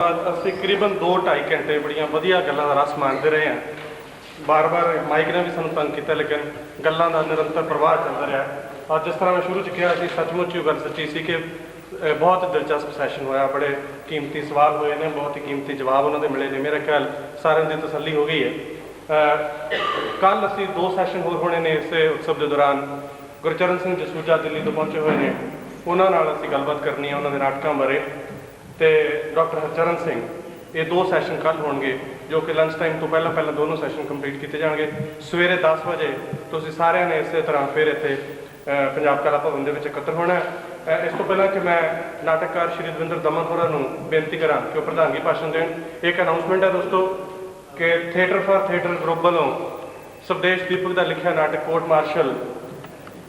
ਅਸੀਂ ਕਰੀਬਨ ਤਕਰੀਬਨ 2.5 ਘੰਟੇ ਬੜੀਆਂ ਵਧੀਆ ਗੱਲਾਂ ਦਾ ਰਸ ਮਾਣਦੇ ਰਹੇ ਹਾਂ। ਬਾਰ-ਬਾਰ ਮਾਈਕ ਨੇ ਵੀ ਸਾਨੂੰ ਤੰਗ ਕੀਤਾ, ਲੇਕਿਨ ਗੱਲਾਂ ਦਾ ਨਿਰੰਤਰ ਪ੍ਰਵਾਹ ਚੱਲਦਾ ਰਿਹਾ। ਅੱਜ ਜਿਸ ਤਰ੍ਹਾਂ ਮੈਂ ਸ਼ੁਰੂ ਚ ਕਿਹਾ ਸੀ, ਸੱਚਮੁੱਚ ਹੀ ਗੱਲ ਸੱਚੀ ਸੀ ਕਿ ਬਹੁਤ ਦਿਲਚਸਪ ਸੈਸ਼ਨ ਹੋਇਆ। ਬੜੇ ਕੀਮਤੀ ਸਵਾਲ ਹੋਏ ਨੇ, ਬਹੁਤ ਹੀ ਕੀਮਤੀ ਜਵਾਬ ਉਹਨਾਂ ਦੇ ਮਿਲੇ ਨੇ। ਮੇਰਾ ਖਿਆਲ ਸਾਰਿਆਂ ਦੀ ਤਸੱਲੀ ਹੋ ਗਈ ਹੈ। ਕੱਲ ਅਸੀਂ ਦੋ ਸੈਸ਼ਨ ਹੋਰ ਹੋਣੇ ਨੇ ਇਸੇ ਉਤਸਵ ਦੇ ਦੌਰਾਨ। ਗੁਰਚਰਨ ਸਿੰਘ ਜਸੂਜਾ ਦਿੱਲੀ ਤੋਂ ਪਹੁੰਚੇ ਹੋਏ ਨੇ। ਉਹਨਾਂ ਨਾਲ ਅਸੀਂ ਗੱਲਬਾਤ ਕਰਨੀ ਹੈ ਉਹਨਾਂ ਦੇ ਨਾਟਕਾਂ ਬਾਰੇ। ਤੇ ਡਾਕਟਰ ਹਰਚਰਨ ਸਿੰਘ, ਇਹ ਦੋ ਸੈਸ਼ਨ ਕੱਲ ਹੋਣਗੇ, ਜੋ ਕਿ ਲੰਚ ਟਾਈਮ ਤੋਂ ਪਹਿਲਾਂ ਪਹਿਲਾਂ ਦੋਨੋਂ ਸੈਸ਼ਨ ਕੰਪਲੀਟ ਕੀਤੇ ਜਾਣਗੇ। ਸਵੇਰੇ 10 ਵਜੇ ਤੁਸੀਂ ਸਾਰਿਆਂ ਨੇ ਇਸੇ ਤਰ੍ਹਾਂ ਫਿਰ ਇੱਥੇ ਪੰਜਾਬ ਕਲਾ ਭਵਨ ਦੇ ਵਿੱਚ ਇਕੱਤਰ ਹੋਣਾ ਹੈ। ਇਸ ਤੋਂ ਪਹਿਲਾਂ ਕਿ ਮੈਂ ਨਾਟਕਕਾਰ ਸ਼੍ਰੀ ਦਵਿੰਦਰ ਦਮਨ ਹੋਰਾਂ ਨੂੰ ਬੇਨਤੀ ਕਰਾਂ ਕਿ ਉਹ ਪ੍ਰਧਾਨਗੀ ਭਾਸ਼ਣ ਦੇਣ। ਇੱਕ ਅਨਾਉਂਸਮੈਂਟ ਹੈ ਦੋਸਤੋ, ਕਿ ਥੀਏਟਰ ਫਾਰ ਥੀਏਟਰ ਗਰੁੱਪ ਵੱਲੋਂ ਸੁਭਦੇਸ਼ ਦੀਪਕ ਦਾ ਲਿਖਿਆ ਨਾਟਕ ਕੋਰਟ ਮਾਰਸ਼ਲ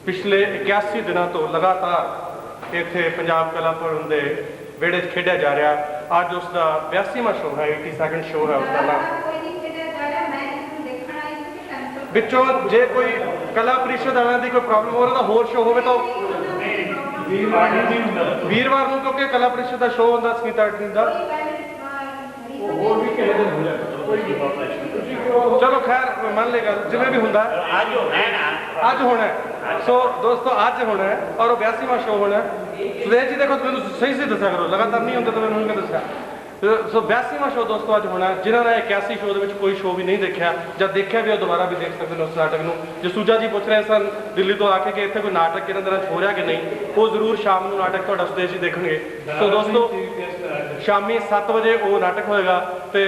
ਪਿਛਲੇ 81 ਦਿਨਾਂ ਤੋਂ ਲਗਾਤਾਰ ਇੱਥੇ ਪੰਜਾਬ ਕਲਾ ਭਵਨ ਦੇ ਵਿਹੜੇ 'ਚ ਖੇਡਿਆ ਜਾ ਰਿਹਾ। ਅੱਜ ਉਸ ਦਾ 82ਵਾਂ ਸ਼ੋਅ ਹੈ 82nd ਸ਼ੋਅ ਹੈ ਉਸ ਦਾ ਨਾਮ। ਵਿੱਚੋਂ ਜੇ ਕੋਈ ਕਲਾ ਪ੍ਰੀਸ਼ਦ ਵਾਲਿਆਂ ਦੀ ਕੋਈ ਪ੍ਰੋਬਲਮ ਹੋ ਰਹੀ ਤਾਂ ਹੋਰ ਸ਼ੋਅ ਹੋਵੇ ਤਾਂ ਵੀਰਵਾਰ ਨੂੰ ਕਿਉਂਕਿ ਕਲਾ ਪ੍ਰੀਸ਼ਦ ਦਾ ਸ਼ੋਅ ਹੁੰਦਾ, ਸੰਗੀਤਾ ਅਟਨੀ ਦਾ। ਹੋਰ ਵੀ ਕਿਸੇ ਦਿਨ ਹੋ ਚਲੋ ਖੈਰ ਮੰਨ ਲੇਗਾ ਜਿਵੇਂ ਵੀ ਹੁੰਦਾ। ਅੱਜ ਹੋ ਹੈ ਨਾ ਅੱਜ ਹੋਣਾ ਹੈ। ਸੋ ਦੋਸਤੋ ਅੱਜ ਹੋਣਾ ਹੈ ਔਰ ਉਹ 82ਵਾਂ ਸ਼ੋਅ ਹੋਣਾ। ਸੁਦੇਸ਼ ਜੀ ਦੇਖੋ ਮੈਨੂੰ ਸਹੀ ਸਹੀ ਦੱਸਿਆ ਕਰੋ ਲਗਾਤਾਰ ਨਹੀਂ ਹੁੰਦਾ ਤਾਂ ਮੈਨੂੰ ਹੁਣ ਕਿਉਂ ਦੱਸਿਆ ਸੋ 82ਵਾਂ ਸ਼ੋਅ ਦੋਸਤੋ ਅੱਜ ਹੋਣਾ। ਜਿਨ੍ਹਾਂ ਨੇ 81 ਸ਼ੋਅ ਦੇ ਵਿੱਚ ਕੋਈ ਸ਼ੋਅ ਵੀ ਨਹੀਂ ਦੇਖਿਆ ਜਾਂ ਦੇਖਿਆ ਵੀ ਉਹ ਦੁਬਾਰਾ ਵੀ ਦੇਖ ਸਕਦੇ ਨੇ ਉਸ ਨਾਟਕ ਨੂੰ ਜਸੂਜਾ ਜੀ ਪੁੱਛ ਰਹੇ ਸਨ ਦਿੱਲੀ ਤੋਂ ਆ ਕੇ ਕਿ ਇੱਥੇ ਕੋਈ ਨਾਟਕ ਕਿਹਨਾਂ ਦਿਨਾਂ ਹੋ ਰਿਹਾ ਕਿ ਨਹੀਂ ਉਹ ਜ਼ਰੂਰ ਸ਼ਾਮ ਨੂੰ ਨਾਟਕ ਤੁਹਾਡਾ ਸੁਦੇਸ਼ ਜੀ ਦੇਖਣਗੇ ਸੋ ਦੋਸਤੋ ਸ਼ਾਮੀ 7 ਵਜੇ ਉਹ ਨਾਟਕ ਹੋਏਗਾ ਤੇ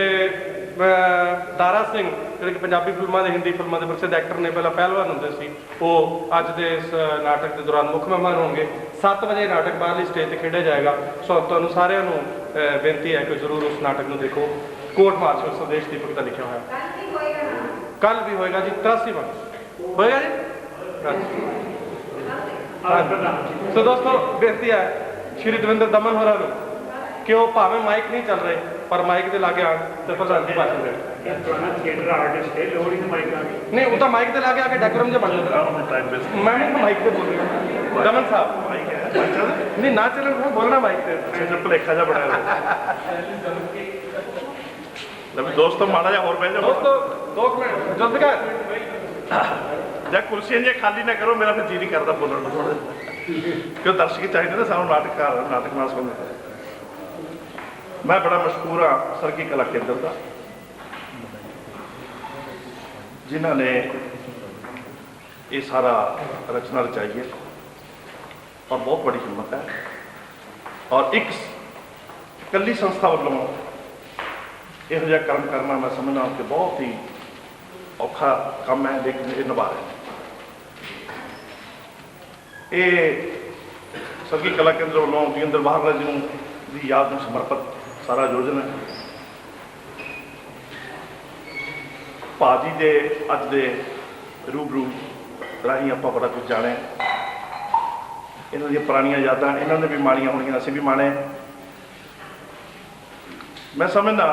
ਦਾਰਾ ਸਿੰਘ ਜਿਹੜੇ ਕਿ ਪੰਜਾਬੀ ਫਿਲਮਾਂ ਦੇ ਹਿੰਦੀ ਫਿਲਮਾਂ ਦੇ ਪ੍ਰਸਿੱਧ ਐਕਟਰ ਨੇ ਪਹਿਲਾਂ ਪਹਿਲਵਾਨ ਹੁੰਦੇ ਸੀ। ਉਹ ਅੱਜ ਦੇ ਇਸ ਨਾਟਕ ਦੇ ਦੌਰਾਨ ਮੁੱਖ ਮਹਿਮਾਨ ਹੋਣਗੇ। 7 ਵਜੇ ਨਾਟਕ ਬਾਹਰਲੀ ਸਟੇਜ ਤੇ ਖੇਡਿਆ ਜਾਏਗਾ। ਸੋ ਤੁਹਾਨੂੰ ਸਾਰਿਆਂ ਨੂੰ ਬੇਨਤੀ ਹੈ ਕਿ ਜ਼ਰੂਰ ਉਸ ਨਾਟਕ ਨੂੰ ਦੇਖੋ। ਕੋਰਟ ਮਾਰਸ਼ਲ ਸੰਦੇਸ਼ ਦੀਪਕ ਦਾ ਲਿਖਿਆ ਹੋਇਆ। ਕੱਲ ਵੀ ਹੋਏਗਾ ਜੀ 83 ਵਾਰ। ਹੋਏਗਾ ਜੀ। ਸੋ ਦੋਸਤੋ ਬੇਨਤੀ ਹੈ ਸ਼੍ਰੀ ਦਵਿੰਦਰ ਦਮਨ ਹੋਰਾਂ ਨੂੰ ਕਿ ਉਹ ਭਾਵੇਂ ਮਾਈਕ ਨਹੀਂ ਚੱਲ ਰਹੇ। ਪਰ ਮਾਈਕ ਦੇ ਲਾਗੇ ਆਣ ਤੇ ਪ੍ਰਧਾਨਗੀ ਭਾਸ਼ਣ ਦੇਣ ਇਹ ਪੁਰਾਣਾ ਥੀਏਟਰ ਆਰਟਿਸਟ ਹੈ ਲੋੜ ਹੀ ਮਾਈਕ ਆ ਗਈ। ਨਹੀਂ ਉਹ ਤਾਂ ਮਾਈਕ ਦੇ ਲਾਗੇ ਆ ਕੇ ਡੈਕੋਰਮ ਜਿਹਾ ਬਣ ਜਾਂਦਾ। ਮੈਂ ਨਹੀਂ ਮਾਈਕ ਤੇ ਬੋਲ ਰਿਹਾ। ਦਮਨ ਸਾਹਿਬ। ਮਾਈਕ ਹੈ ਨਹੀਂ ਨਾ ਚੱਲਣ ਫਿਰ ਬੋਲਣਾ ਮਾਈਕ ਤੇ। ਅੱਛਾ ਭਲੇਖਾ ਜਿਹਾ ਬਣਾਇਆ ਲੈ ਵੀ ਦੋਸਤੋ ਮਾੜਾ ਜਿਹਾ ਹੋਰ ਬਹਿ ਜਾਓ ਦੋਸਤੋ ਦੋ ਕੁ ਮਿੰਟ। ਜਲਦ ਕਰ ਜਾਂ ਕੁਰਸੀਆਂ ਜੇ ਖਾਲੀ ਨਾ ਕਰੋ ਮੇਰਾ ਫਿਰ ਜੀ ਨਹੀਂ ਕਰਦਾ ਬੋਲਣ ਨੂੰ ਥੋੜਾ ਕਿਉਂ ਦਰਸ਼ਕ ਚਾਹੀਦੇ ਨੇ ਸਾਨੂੰ ਨਾਟਕਕਾਰ ਨਾਟਕ ਨਾਲ ਸੰਬੰਧਿਤ ਮੈਂ ਬੜਾ ਮਸ਼ਹੂਰ ਹਾਂ ਸਰਕੀ ਕਲਾ ਕੇਂਦਰ ਦਾ। ਜਿਨ੍ਹਾਂ ਨੇ ਇਹ ਸਾਰਾ ਰਚਨਾ ਰਚਾਈ ਹੈ। ਔਰ ਬਹੁਤ ਬੜੀ ਹਿੰਮਤ ਹੈ। ਔਰ ਇੱਕ ਇਕੱਲੀ ਸੰਸਥਾ ਵੱਲੋਂ ਇਹੋ ਜਿਹਾ ਕੰਮ ਕਰਨਾ ਮੈਂ ਸਮਝਦਾ ਕਿ ਬਹੁਤ ਹੀ ਔਖਾ ਕੰਮ ਹੈ, ਲੇਕਿਨ ਇਹ ਨਿਭਾ ਰਹੇ ਨੇ। ਇਹ ਸਰਗੀ ਕਲਾ ਕੇਂਦਰ ਵੱਲੋਂ ਜੀਂਦਰ ਬਾਹਰਲਾ ਜੀ ਨੂੰ ਦੀ ਯਾਦ ਨੂੰ ਸਮਰਪਿਤ ਸਾਰਾ ਆਯੋਜਨ ਹੈ। ਭਾਜੀ ਦੇ ਅੱਜ ਦੇ ਰੂਬਰੂ ਰਾਹੀਂ ਆਪਾਂ ਬੜਾ ਕੁਝ ਜਾਣਿਆ। ਇਹਨਾਂ ਦੀਆਂ ਪੁਰਾਣੀਆਂ ਯਾਦਾਂ, ਇਹਨਾਂ ਨੇ ਵੀ ਮਾਣੀਆਂ ਹੋਣੀਆਂ, ਅਸੀਂ ਵੀ ਮਾਣੇ ਮੈਂ ਸਮਝਦਾ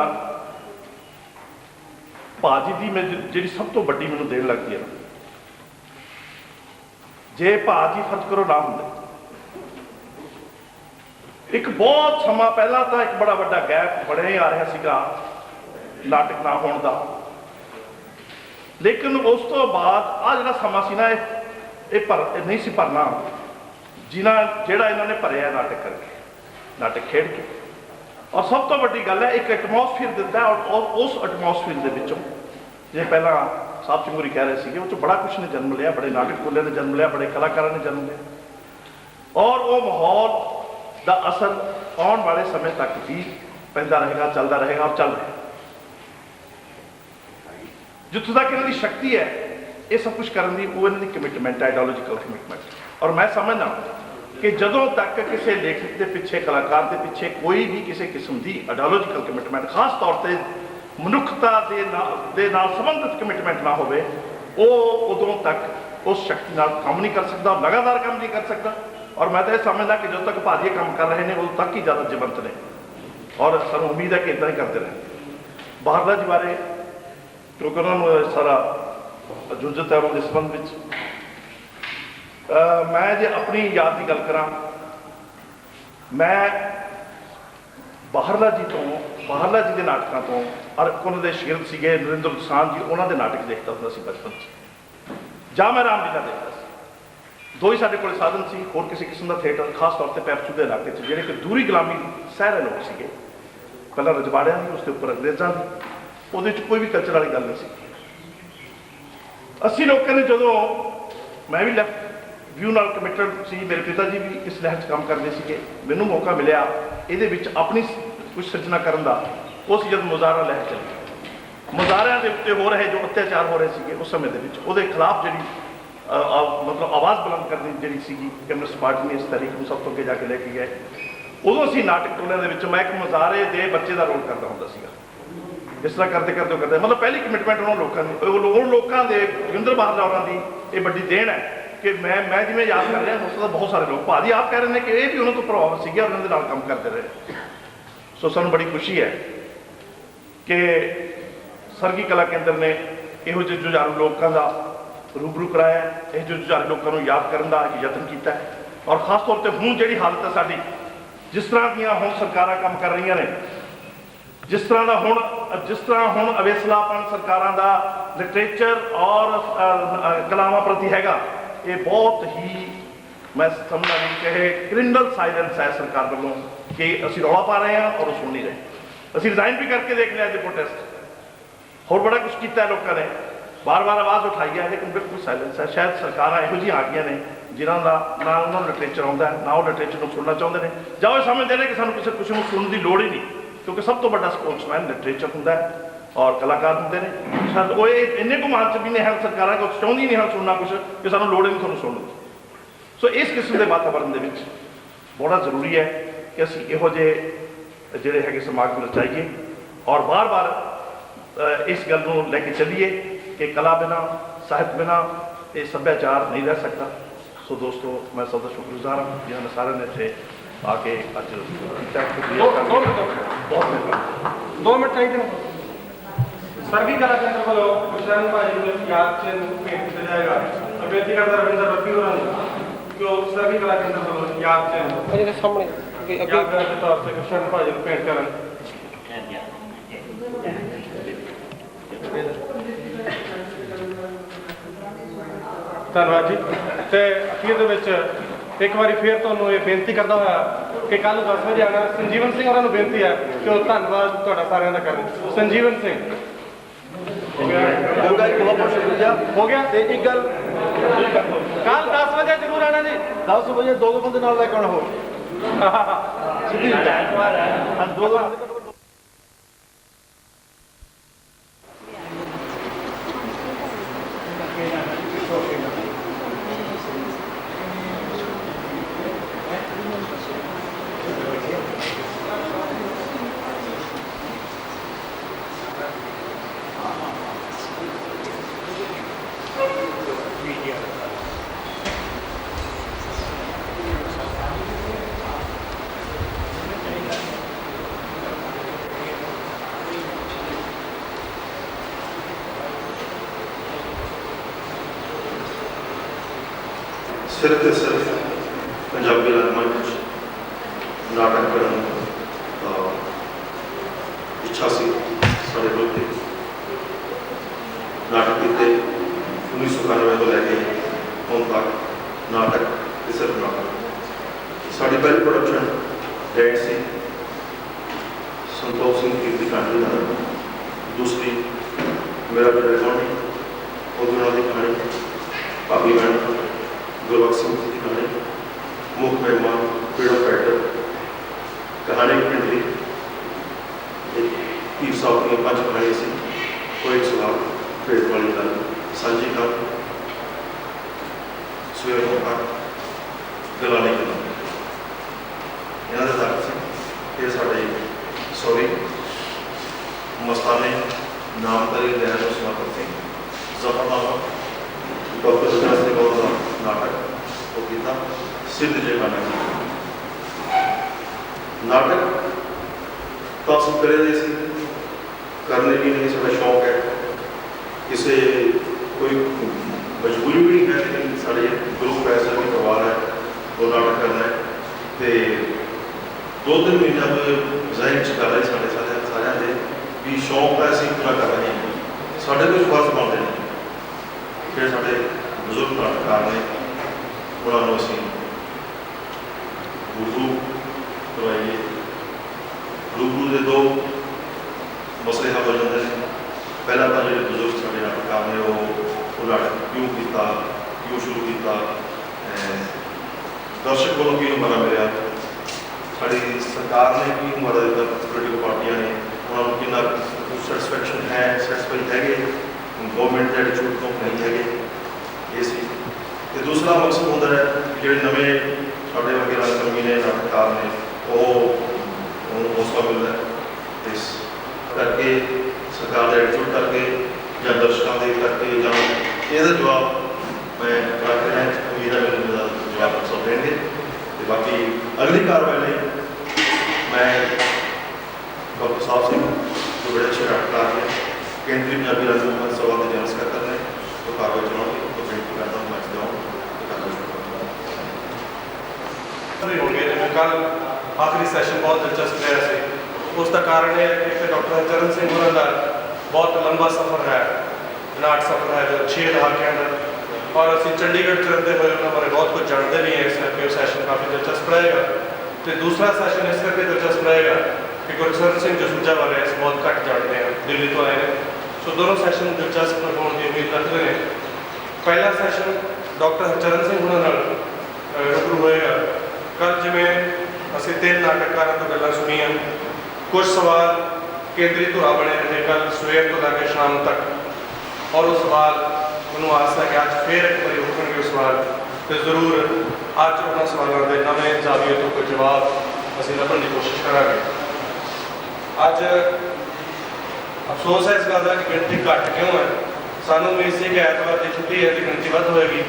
ਭਾਜੀ ਦੀ ਮੈਂ ਜਿਹੜੀ ਸਭ ਤੋਂ ਵੱਡੀ ਮੈਨੂੰ ਦੇਣ ਲੱਗਦੀ ਹੈ ਨਾ, ਜੇ ਭਾਜੀ ਫਰਜ਼ ਕਰੋ ਨਾ ਹੁੰਦੇ ਇੱਕ ਬਹੁਤ ਸਮਾਂ ਪਹਿਲਾਂ ਤਾਂ ਇੱਕ ਬੜਾ ਵੱਡਾ ਗੈਪ ਬੜੇ ਆ ਰਿਹਾ ਸੀਗਾ ਨਾਟਕ ਨਾ ਹੋਣ ਦਾ। ਲੇਕਿਨ ਉਸ ਤੋਂ ਬਾਅਦ ਆ ਜਿਹੜਾ ਸਮਾਂ ਸੀ ਨਾ, ਇਹ ਇਹ ਭਰ ਨਹੀਂ ਸੀ ਭਰਨਾ। ਜਿਨ੍ਹਾਂ, ਜਿਹੜਾ ਇਹਨਾਂ ਨੇ ਭਰਿਆ ਨਾਟਕ ਕਰਕੇ, ਨਾਟਕ ਖੇਡ ਕੇ। ਔਰ ਸਭ ਤੋਂ ਵੱਡੀ ਗੱਲ ਹੈ, ਇੱਕ ਐਟਮੋਸਫੀਅਰ ਦਿੱਤਾ ਔਰ ਔਰ ਉਸ ਐਟਮੋਸਫੀਅਰ ਦੇ ਵਿੱਚੋਂ ਜੇ ਪਹਿਲਾਂ ਸਾਹਿਬ ਚੰਗੂਰੀ ਕਹਿ ਰਹੇ ਸੀਗੇ, ਉਹ ਚ ਬੜਾ ਕੁਝ ਨੇ ਜਨਮ ਲਿਆ, ਬੜੇ ਨਾਟਕ ਖੋਲੇ ਨੇ ਜਨਮ ਲਿਆ, ਬੜੇ ਕਲਾਕਾਰਾਂ ਨੇ ਜਨਮ ਲਿਆ। ਔਰ ਉਹ ਮਾਹੌਲ ਦਾ ਅਸਰ ਆਉਣ ਵਾਲੇ ਸਮੇਂ ਤੱਕ ਵੀ ਪੈਂਦਾ ਰਹੇਗਾ, ਚੱਲਦਾ ਰਹੇਗਾ ਔਰ ਚੱਲ ਰਿਹਾ। ਜਿੱਥੋਂ ਤੱਕ ਇਹਨਾਂ ਦੀ ਸ਼ਕਤੀ ਹੈ, ਇਹ ਸਭ ਕੁਝ ਕਰਨ ਦੀ ਉਹ ਇਹਨਾਂ ਦੀ ਕਮਿਟਮੈਂਟ ਹੈ ਆਈਡੀਓਲੋਜੀਕਲ ਕਮਿਟਮੈਂਟ ਔਰ ਮੈਂ ਸਮਝਦਾ ਕਿ ਜਦੋਂ ਤੱਕ ਕਿਸੇ ਲੇਖਕ ਦੇ ਪਿੱਛੇ, ਕਲਾਕਾਰ ਦੇ ਪਿੱਛੇ ਕੋਈ ਵੀ ਕਿਸੇ ਕਿਸਮ ਦੀ ਆਈਡੀਓਲੋਜੀਕਲ ਕਮਿਟਮੈਂਟ ਖਾਸ ਤੌਰ ਤੇ ਮਨੁੱਖਤਾ ਦੇ ਨਾਲ ਦੇ ਨਾਲ ਸੰਬੰਧਿਤ ਕਮਿਟਮੈਂਟ ਨਾ ਹੋਵੇ, ਉਹ ਉਦੋਂ ਤੱਕ ਉਸ ਸ਼ਕਤੀ ਨਾਲ ਕੰਮ ਨਹੀਂ ਕਰ ਸਕਦਾ, ਲਗਾਤਾਰ ਕੰਮ ਨਹੀਂ ਕਰ ਸਕਦਾ। ਔਰ ਮੈਂ ਤਾਂ ਇਹ ਸਮਝਦਾ ਕਿ ਜਦੋਂ ਤੱਕ ਭਾਜੀ ਕੰਮ ਕਰ ਰਹੇ ਨੇ, ਉਦੋਂ ਤੱਕ ਹੀ ਜ਼ਿਆਦਾ ਜੀਵੰਤ ਨੇ। ਔਰ ਸਾਨੂੰ ਉਮੀਦ ਹੈ ਕਿ ਇਦਾਂ ਹੀ ਕਰਦੇ ਰਹਿਣ। ਬਾਹਰਲਾ ਜੀ ਬਾਰੇ ਕਿਉਂਕਿ ਉਹਨਾਂ ਨੂੰ ਸਾਰਾ ਜੁਜਤ ਹੈ ਉਹਨਾਂ ਦੇ ਸੰਬੰਧ ਵਿੱਚ। ਅਹ, ਮੈਂ ਜੇ ਆਪਣੀ ਯਾਦ ਦੀ ਗੱਲ ਕਰਾਂ, ਮੈਂ ਬਾਹਰਲਾ ਜੀ ਤੋਂ, ਬਾਹਰਲਾ ਜੀ ਦੇ ਨਾਟਕਾਂ ਤੋਂ ਔਰ ਉਹਨਾਂ ਦੇ ਸ਼ਾਗਿਰਦ ਸੀਗੇ, ਨਰਿੰਦਰ ਦੁਸਾਂਝ ਜੀ, ਉਹਨਾਂ ਦੇ ਨਾਟਕ ਦੇਖਦਾ ਹੁੰਦਾ ਸੀ ਬਚਪਨ 'ਚ। ਜਾਂ ਮੈਂ ਰਾਮਲੀਲਾ ਦੇਖਦਾ ਸੀ। ਦੋ ਹੀ ਸਾਡੇ ਕੋਲ ਸਾਧਨ ਸੀ, ਹੋਰ ਕਿਸੇ ਕਿਸਮ ਦਾ ਥੀਏਟਰ ਖਾਸ ਤੌਰ ਤੇ ਪੈਪਸੂ ਦੇ ਇਲਾਕੇ 'ਚ, ਜਿਹੜੇ ਕਿ ਦੂਰੀ ਗੁਲਾਮੀ ਸਹਿ ਰਹੇ ਲੋਕ ਸੀਗੇ। ਪਹਿਲਾਂ ਰਜਵਾੜਿਆਂ ਦੀ, ਉਸ ਦੇ ਉੱਪਰ ਅੰਗਰੇਜ਼ਾਂ ਦੀ। ਉਹਦੇ 'ਚ ਕੋਈ ਵੀ ਕਲਚਰ ਵਾਲੀ ਗੱਲ ਨਹੀਂ ਸੀ। ਅਸੀਂ ਲੋਕਾਂ ਨੇ ਜਦੋਂ ਮੈਂ ਵੀ ਲੈਫਟ ਵਿਊ ਨਾਲ ਕਮਿਟਡ ਸੀ, ਮੇਰੇ ਪਿਤਾ ਜੀ ਵੀ ਇਸ ਲਹਿਰ 'ਚ ਕੰਮ ਕਰਦੇ ਸੀਗੇ। ਮੈਨੂੰ ਮੌਕਾ ਮਿਲਿਆ, ਇਹਦੇ ਵਿੱਚ ਆਪਣੀ ਕੁਝ ਸਿਰਜਣਾ ਕਰਨ ਦਾ। ਉਹ ਸੀ ਜਦ ਮੁਜ਼ਾਹਰਾ ਲਹਿਰ ਚੱਲੀ। ਮੁਜ਼ਾਹਰਿਆਂ ਦੇ ਉੱਤੇ ਹੋ ਰਹੇ ਜੋ ਅਤਿਆਚਾਰ ਹੋ ਰਹੇ ਸੀਗੇ ਉਸ ਸਮੇਂ ਦੇ ਵਿੱਚ, ਉਹਦੇ ਖਿਲਾਫ ਜਿਹੜੀ ਮਤਲਬ ਆਵਾਜ਼ ਬੁਲੰਦ ਕਰਨੀ ਜਿਹੜੀ ਸੀਗੀ, ਕਮਿਊਨਿਸਟ ਪਾਰਟੀ ਨੇ ਇਸ ਤਰੀਕ ਨੂੰ ਸਭ ਤੋਂ ਅੱਗੇ ਜਾ ਕੇ ਲੈ ਕੇ ਗਏ। ਉਦੋਂ ਅਸੀਂ ਨਾਟਕ ਟੋਲਿਆਂ ਦੇ ਵਿੱਚ ਮੈਂ ਇੱਕ ਮੁਜ਼ਾਹਰੇ ਦੇ ਬੱਚੇ ਦਾ ਰੋਲ ਕਰਦਾ ਹੁੰਦਾ ਸੀਗਾ। ਇਸ ਤਰ੍ਹਾਂ ਕਰਦੇ ਕਰਦੇ ਕਰਦੇ। ਮਤਲਬ ਪਹਿਲੀ ਕਮਿਟਮੈਂਟ ਉਹਨਾਂ ਲੋਕਾਂ ਦੀ, ਉਹ ਲੋਕਾਂ ਦੇ ਜੋਗਿੰਦਰ ਬਹਾਦਰ ਹੋਰਾਂ ਦੀ ਇਹ ਵੱਡੀ ਦੇਣ ਹੈ ਕਿ ਮੈਂ ਮੈਂ ਜਿਵੇਂ ਯਾਦ ਕਰ ਰਿਹਾ, ਉਸ ਦਾ ਬਹੁਤ ਸਾਰੇ ਲੋਕ ਭਾਜੀ ਆਪ ਕਹਿ ਰਹੇ ਨੇ ਕਿ ਇਹ ਵੀ ਉਹਨਾਂ ਤੋਂ ਪ੍ਰਭਾਵਿਤ ਸੀਗੇ ਉਹਨਾਂ ਦੇ ਨਾਲ ਕੰਮ ਕਰਦੇ ਰਹੇ। ਸੋ ਸਾਨੂੰ ਬੜੀ ਖੁਸ਼ੀ ਹੈ ਕਿ ਸਰਗੀ ਕਲਾ ਕੇਂਦਰ ਨੇ ਇਹੋ ਜਿਹੇ ਜੁਝਾਰੂ ਲੋਕਾਂ ਦਾ ਰੂਬਰੂ ਕਰਾਇਆ ਹੈ। ਇਹ ਜੋ ਜੁਝਾਰੂ ਲੋਕਾਂ ਨੂੰ ਯਾਦ ਕਰਨ ਦਾ ਯਤਨ ਕੀਤਾ ਹੈ ਔਰ ਖਾਸ ਤੌਰ ਤੇ ਹੁਣ ਜਿਹੜੀ ਹਾਲਤ ਹੈ ਸਾਡੀ ਜਿਸ ਤਰ੍ਹਾਂ ਦੀਆਂ ਹੁਣ ਸਰਕਾਰਾਂ ਕੰਮ ਕਰ ਰਹੀਆਂ ਨੇ ਜਿਸ ਤਰ੍ਹਾਂ ਦਾ ਹੁਣ ਜਿਸ ਤਰ੍ਹਾਂ ਹੁਣ ਅਵੇਸਲਾਪਨ ਸਰਕਾਰਾਂ ਦਾ ਲਿਟਰੇਚਰ ਔਰ ਅ, ਕਲਾਵਾਂ ਪ੍ਰਤੀ ਹੈਗਾ ਇਹ ਬਹੁਤ ਹੀ ਮੈਂ ਸਮਝਦਾ ਨਹੀਂ ਕਿ ਇਹ ਕ੍ਰਿਮੀਨਲ ਸਾਇਲੈਂਸ ਹੈ ਸਰਕਾਰ ਵੱਲੋਂ ਕਿ ਅਸੀਂ ਰੌਲਾ ਪਾ ਰਹੇ ਹਾਂ ਔਰ ਉਹ ਸੁਣ ਨਹੀਂ ਰਹੇ ਅਸੀਂ ਰਿਜ਼ਾਈਨ ਵੀ ਕਰਕੇ ਦੇਖ ਲਿਆ ਅੱਜ ਪ੍ਰੋਟੈਸਟ ਹੋਰ ਬੜਾ ਕੁਝ ਕੀਤਾ ਲੋਕਾਂ ਨੇ। ਬਾਰ-ਬਾਰ ਆਵਾਜ਼ ਉਠਾਈ ਹੈ ਲੇਕਿਨ ਬਿਲਕੁਲ ਸਾਇਲੈਂਸ ਹੈ ਸ਼ਾਇਦ ਸਰਕਾਰਾਂ ਇਹੋ ਜਿਹੀਆਂ ਆ ਗਈਆਂ ਨੇ, ਜਿਨ੍ਹਾਂ ਦਾ ਨਾ ਉਹਨਾਂ ਨੂੰ ਲਿਟਰੇਚਰ ਆਉਂਦਾ ਨਾ ਉਹ ਲਿਟਰੇਚਰ ਨੂੰ ਸੁਣਨਾ ਚਾਹੁੰਦੇ ਨੇ। ਜਾਂ ਉਹ ਸਮਝਦੇ ਨੇ ਕਿ ਸਾਨੂੰ ਕਿਸੇ ਕੁਝ ਨੂੰ ਸੁਣਨ ਦੀ ਲੋੜ ਹੀ ਨਹੀਂ, ਕਿਉਂਕਿ ਸਭ ਤੋਂ ਵੱਡਾ ਸਪੋਕਸਮੈਨ ਲਿਟਰੇਚਰ ਹੁੰਦਾ ਹੈ ਔਰ ਕਲਾਕਾਰ ਹੁੰਦੇ ਨੇ। ਸ਼ਾਇਦ ਉਹ ਇਹ ਇੰਨੇ ਕੁ ਮਾਨ ਚ ਵੀ ਨੇ ਹਨ ਸਰਕਾਰਾਂ ਕੁਝ ਚਾਹੁੰਦੀ ਨਹੀਂ ਹਨ ਸੁਣਨਾ ਕੁਝ ਕਿ ਸਾਨੂੰ ਲੋੜ ਹੀ ਨਹੀਂ ਤੁਹਾਨੂੰ ਸੁਣਨ ਦੀ। ਸੋ ਇਸ ਕਿਸਮ ਦੇ ਵਾਤਾਵਰਣ ਦੇ ਵਿੱਚ ਬੜਾ ਜ਼ਰੂਰੀ ਹੈ ਕਿ ਅਸੀਂ ਇਹੋ ਜਿਹੇ ਜਿਹੜੇ ਹੈਗੇ ਸਮਾਗਮ ਰਚਾਈਏ ਔਰ ਬਾਰ-ਬਾਰ ਇਸ ਗੱਲ ਨੂੰ ਲੈ ਕੇ ਚੱਲੀਏ ਕਿ ਕਲਾ ਬਿਨਾ ਸਾਹਿਤ ਬਿਨਾ ਇਹ ਸੱਭਿਆਚਾਰ ਨਹੀਂ ਰਹਿ ਸਕਦਾ। ਸੋ ਦੋਸਤੋ ਮੈਂ ਸਭ ਦਾ ਸ਼ੁਕਰਗੁਜ਼ਾਰ ਹਾਂ। ਜਿਨ੍ਹਾਂ ਨੇ ਸਾਰਿਆਂ ਨੇ ਇੱਥੇ ਆ ਕੇ ਅੱਜ ਕੀਤਾ। ਸ਼ੁਕਰੀਆ ਕਰ। ਬਹੁਤ ਮਿਹਰਬਾਨੀ ਦੋ ਮਿੰਟ ਚਾਹੀਦੇ ਨੇ। ਸਰਗੀ ਕਲਾ ਕੇਂਦਰ ਵੱਲੋਂ ਗੁਰਸ਼ਰਨ ਭਾਜੀ ਨੂੰ ਯਾਦ ਚ ਭੇਟ ਕੀਤਾ ਜਾਏਗਾ। ਬੇਨਤੀ ਕਰਦਾ ਰਵਿੰਦਰ ਰੱਬੀ ਹੋਰਾਂ ਨੂੰ ਕਿ ਉਹ ਸਰਗੀ ਕਲਾ ਕੇਂਦਰ ਵੱਲੋਂ ਯਾਦ ਚ ਇਹਦੇ ਸਾਹਮਣੇ ਅੱਗੇ ਅੱਗੇ ਤੌਰ ਤੇ ਗੁਰਸ਼ਰਨ ਭਾਜੀ ਨੂੰ ਭੇਟ ਕਰਨ ਧੰਨਵਾਦ ਜੀ। ਤੇ ਅਖੀਰ ਦੇ ਵਿੱਚ ਇੱਕ ਵਾਰੀ ਫੇਰ ਤੁਹਾਨੂੰ ਇਹ ਬੇਨਤੀ ਕਰਦਾ ਹੋਇਆ ਕਿ ਕੱਲ 10 ਵਜੇ ਆਣਾ ਸੰਜੀਵਨ ਸਿੰਘ ਉਹਨਾਂ ਨੂੰ ਬੇਨਤੀ ਹੈ ਕਿ ਉਹ ਧੰਨਵਾਦ ਤੁਹਾਡਾ ਸਾਰਿਆਂ ਦਾ ਕਰਨ। ਸੰਜੀਵਨ ਸਿੰਘ। ਹੋ ਗਿਆ ਬਹੁਤ ਬਹੁਤ ਸ਼ੁਕਰੀਆ ਹੋ ਗਿਆ ਤੇ ਇੱਕ ਗੱਲ ਕੱਲ 10 ਵਜੇ ਜ਼ਰੂਰ ਆਣਾ ਜੀ। 10 ਵਜੇ ਦੋ ਦੋ ਬੰਦੇ ਨਾਲ ਲੈ ਕੇ ਆਉਣਾ ਹੋ ਸਿੱਧੀ ਹਾਂ ਦੋ ਦੋ ਸਿਰਫ ਤੇ ਸਿਰਫ ਪੰਜਾਬੀ ਰੰਗਮੰਚ ਵਿੱਚ ਨਾਟਕ ਕਰਨ ਦਾ ਇੱਛਾ ਸੀ ਸਾਡੇ ਕੋਲ ਤੇ ਨਾਟਕ ਕੀਤੇ 1991 ਤੋਂ ਲੈ ਕੇ ਹੁਣ ਤੱਕ ਨਾਟਕ ਤੇ ਸਿਰਫ ਨਾਟਕ ਸਾਡੀ ਪਹਿਲੀ ਪ੍ਰੋਡਕਸ਼ਨ ਡੈਡ ਸੀ ਸੰਤੋਖ ਸਿੰਘ ਦੀ ਕਹਾਣੀ ਨਾਲ ਦੂਸਰੀ ਮੇਰਾ ਪਿਆਰ ਕਹਾਣੀ ਉਹਦੇ ਨਾਲ ਦੀ ਕਹਾਣੀ ਭਾਬੀ ਬਹਿਣ ਗੁਰਬਖਸ਼ ਸਿੰਘ ਜੀ ਦੀ ਕਹਾਣੀ ਮੁੱਖ ਮਹਿਮਾਨ ਫਰੀडम ਫਾਈਟਰ ਕਹਾਣੀ ਪਿੰਡਲੀ ਇੱਕ ਪੀਰ ਸਾਹਿਬ ਦੀਆਂ ਪੰਜ ਕਹਾਣੀਆਂ ਸੀ ਕੋਈ ਇੱਕ ਸਵਾਲ ਫੇਰ ਵਾਲੀ ਗੱਲ ਸਾਂਝੀ ਕਰ ਸਵੇਰ ਨੂੰ ਆ ਗਲਾ ਨਹੀਂ ਕਰਨਾ ਇਹਨਾਂ ਦਾ ਦਾਤ ਸੀ ਇਹ ਸਾਡੇ ਸੌਰੀ ਮਸਤਾਨੇ ਨਾਮਦਾਰੀ ਲਹਿਰ ਨੂੰ ਸਮਾਪਤ ਸੀ ਜ਼ਫਰਨਾਮਾ ਡਾਕਟਰ ਸੁਨਾਸ ਦੇ ਬਹੁਤ ਦਾ ਨਾਟਕ ਉਹ ਕੀਤਾ ਸਿੱਧ ਜਗ੍ਹਾ ਨਾਟਕ ਤਾਂ ਅਸੀਂ ਕਰੇ ਸੀ। ਕਰਨੇ ਵੀ ਨਹੀਂ, ਸਾਡਾ ਸ਼ੌਕ ਹੈ। ਕਿਸੇ ਕੋਈ ਮਜਬੂਰੀ ਵੀ ਨਹੀਂ ਹੈ, ਲੇਕਿਨ ਸਾਡੇ ਗਰੁੱਪ ਐਸਾ ਵੀ ਪਰਿਵਾਰ ਹੈ, ਉਹ ਨਾਟਕ ਕਰਨਾ ਹੈ। ਤੇ ਦੋ ਤਿੰਨ ਮਹੀਨਿਆਂ ਤੋਂ ਜ਼ਾਹਿਰ ਚ ਕਰ ਰਹੇ ਸਾਡੇ ਸਾਰੇ ਵੀ ਸ਼ੌਂਕ ਹੈ ਅਸੀਂ ਪੂਰਾ ਕਰ ਰਹੇ ਹਾਂ। ਸਾਡੇ ਕੁਝ ਫਰਜ਼ ਬਣਦੇ ਨੇ। ਜਿਹੜੇ ਸਾਡੇ ਬਜ਼ੁਰਗ ਨਾਟਕਕਾਰ ਨੇ, ਉਹਨਾਂ ਨੂੰ ਅਸੀਂ ਗੁਰੂ ਕਰਵਾਈਏ ਗੁਰੂ ਦੇ ਦੋ ਮਸਲੇ ਹੱਲ ਹੋ ਜਾਂਦੇ ਨੇ ਪਹਿਲਾਂ ਤਾਂ ਜਿਹੜੇ ਬਜ਼ੁਰਗ ਸਾਡੇ ਨਾਟਕਕਾਰ ਨੇ ਉਹ ਉਹ ਕਿਉਂ ਕੀਤਾ, ਕਿਉਂ ਸ਼ੁਰੂ ਕੀਤਾ? ਦਰਸ਼ਕ ਵੱਲੋਂ ਕੀ ਮਾਰਾ ਮਿਲਿਆ ਸਾਡੀ ਸਰਕਾਰ ਨੇ ਕੀ ਮਾਰਾ ਦਿੱਤਾ ਪੋਲੀਟੀਕਲ ਪਾਰਟੀਆਂ ਨੇ? ਉਹਨਾਂ ਨੂੰ ਕਿੰਨਾ ਸੈਟੀਸਫੈਕਸ਼ਨ ਹੈ ਸੈਟੀਸਫਾਈਡ ਹੈਗੇ? ਗਵਰਨਮੈਂਟ ਦੇ ਐਟੀਟਿਊਡ ਤੋਂ ਨਹੀਂ ਹੈਗੇ। ਇਹ ਸੀ। ਤੇ ਦੂਸਰਾ ਮਕਸਦ ਹੁੰਦਾ ਹੈ ਜਿਹੜੇ ਨਵੇਂ ਸਾਡੇ ਵਰਗੇ ਰੰਗਕਰਮੀ ਨੇ ਨਾਟਕਕਾਰ ਨੇ, ਉਹ ਉਹਨੂੰ ਹੌਸਲਾ ਮਿਲਦਾ ਹੈ ਇਸ ਕਰਕੇ ਸਰਕਾਰ ਦੇ ਐਟੀਟਿਊਡ ਕਰਕੇ ਜਾਂ ਦਰਸ਼ਕਾਂ ਦੇ ਕਰਕੇ ਜਾਂ ਇਹਦਾ ਜਵਾਬ ਮੈਂ ਰੱਖ ਰਿਹਾ ਉਮੀਦ ਹੈ ਮੈਨੂੰ ਇਹਦਾ ਜਵਾਬ ਸਭ ਦੇਣਗੇ। ਤੇ ਬਾਕੀ ਅਗਲੀ ਕਾਰਵਾਈ ਲਈ ਮੈਂ ਡਾਕਟਰ ਸਾਹਿਬ ਸਿੰਘ ਜੋ ਬੜੇ ਅੱਛੇ ਨਾਟਕਕਾਰ ਨੇ ਕੇਂਦਰੀ ਪੰਜਾਬੀ ਰਾਜ ਮੰਚ ਸਭਾ ਦੇ ਜਨਰਲ ਸਕੱਤਰ ਨੇ ਉਹ ਕਾਰਵਾਈ ਚਲਾਉਣਗੇ। ਉਹ ਬੇਨਤੀ ਕਰਦਾ ਹਾਂ, ਮੈਂ ਜਾਉਂ ਤੇ ਕਾਰਵਾਈ ਸ਼ੁਰੂ ਕਰਾਂਗਾ ਵੀ ਹੋ ਗਏ ਜਿਵੇਂ ਕੱਲ ਆਖਰੀ ਸੈਸ਼ਨ ਬਹੁਤ ਦਿਲਚਸਪ ਰਿਹਾ ਸੀ। ਉਸ ਦਾ ਕਾਰਨ ਇਹ ਹੈ ਕਿ ਡਾਕਟਰ ਚਰਨ ਸਿੰਘ ਹੋਰਾਂ ਦਾ ਬਹੁਤ ਲੰਬਾ ਸਫ਼ਰ ਹੈ ਨਾਟ ਸਫ਼ਰ ਹੈ ਜੋ 6 ਦਹਾਕਿਆਂ ਦਾ। ਔਰ ਅਸੀਂ ਚੰਡੀਗੜ੍ਹ ਚ ਰਹਿੰਦੇ ਹੋਏ ਉਹਨਾਂ ਬਾਰੇ ਬਹੁਤ ਕੁਝ ਜਾਣਦੇ ਵੀ ਹਾਂ। ਇਸ ਕਰਕੇ ਉਹ ਸੈਸ਼ਨ ਕਾਫੀ ਦਿਲਚਸਪ ਰਹੇਗਾ। ਤੇ ਦੂਸਰਾ ਸੈਸ਼ਨ ਇਸ ਕਰਕੇ ਦਿਲਚਸਪ ਰਹੇਗਾ ਕਿ ਗੁਰਚਰਨ ਸਿੰਘ ਜਸੂਜਾ ਬਾਰੇ ਅਸੀਂ ਬਹੁਤ ਘੱਟ ਜਾਣਦੇ ਹਾਂ। ਦਿੱਲੀ ਤੋਂ ਆਏ ਨੇ। ਸੋ ਦੋਨੋਂ ਸੈਸ਼ਨ ਦਿਲਚਸਪ ਹੋਣ ਦੀ ਉਮੀਦ ਰੱਖਦੇ ਨੇ। ਪਹਿਲਾ ਸੈਸ਼ਨ ਡਾਕਟਰ ਹਰਚਰਨ ਸਿੰਘ ਹੁਣਾਂ ਨਾਲ ਅਹ, ਰੂਬਰੂ ਹੋਏਗਾ। ਕੱਲ ਜਿਵੇਂ ਅਸੀਂ ਤਿੰਨ ਨਾਟਕਕਾਰਾਂ ਤੋਂ ਗੱਲਾਂ ਸੁਣੀਆਂ, ਕੁਝ ਸਵਾਲ ਕੇਂਦਰੀ ਧੁਰਾ ਬਣੇ ਰਹੇ ਕੱਲ ਸਵੇਰ ਤੋਂ ਲੈ ਕੇ ਸ਼ਾਮ ਤੱਕ। ਔਰ ਉਹ ਸਵਾਲ ਮੈਨੂੰ ਆਸ ਹੈ ਕਿ ਅੱਜ ਫੇਰ ਇੱਕ ਵਾਰੀ ਉੱਠਣਗੇ ਉਹ ਸਵਾਲ। ਤੇ ਜ਼ਰੂਰ ਅੱਜ ਉਹਨਾਂ ਸਵਾਲਾਂ ਦੇ ਨਵੇਂ ਜ਼ਾਵੀਏ ਤੋਂ ਕੋਈ ਜਵਾਬ ਅਸੀਂ ਲੱਭਣ ਦੀ ਕੋਸ਼ਿਸ਼ ਕਰਾਂਗੇ। ਅੱਜ ਅਫਸੋਸ ਹੈ ਇਸ ਗੱਲ ਦਾ ਕਿ ਗਿਣਤੀ ਘੱਟ ਕਿਉਂ ਹੈ? ਸਾਨੂੰ ਉਮੀਦ ਸੀ ਕਿ ਐਤਵਾਰ ਦੀ ਛੁੱਟੀ ਹੈ ਤੇ ਗਿਣਤੀ ਵੱਧ ਹੋਏਗੀ।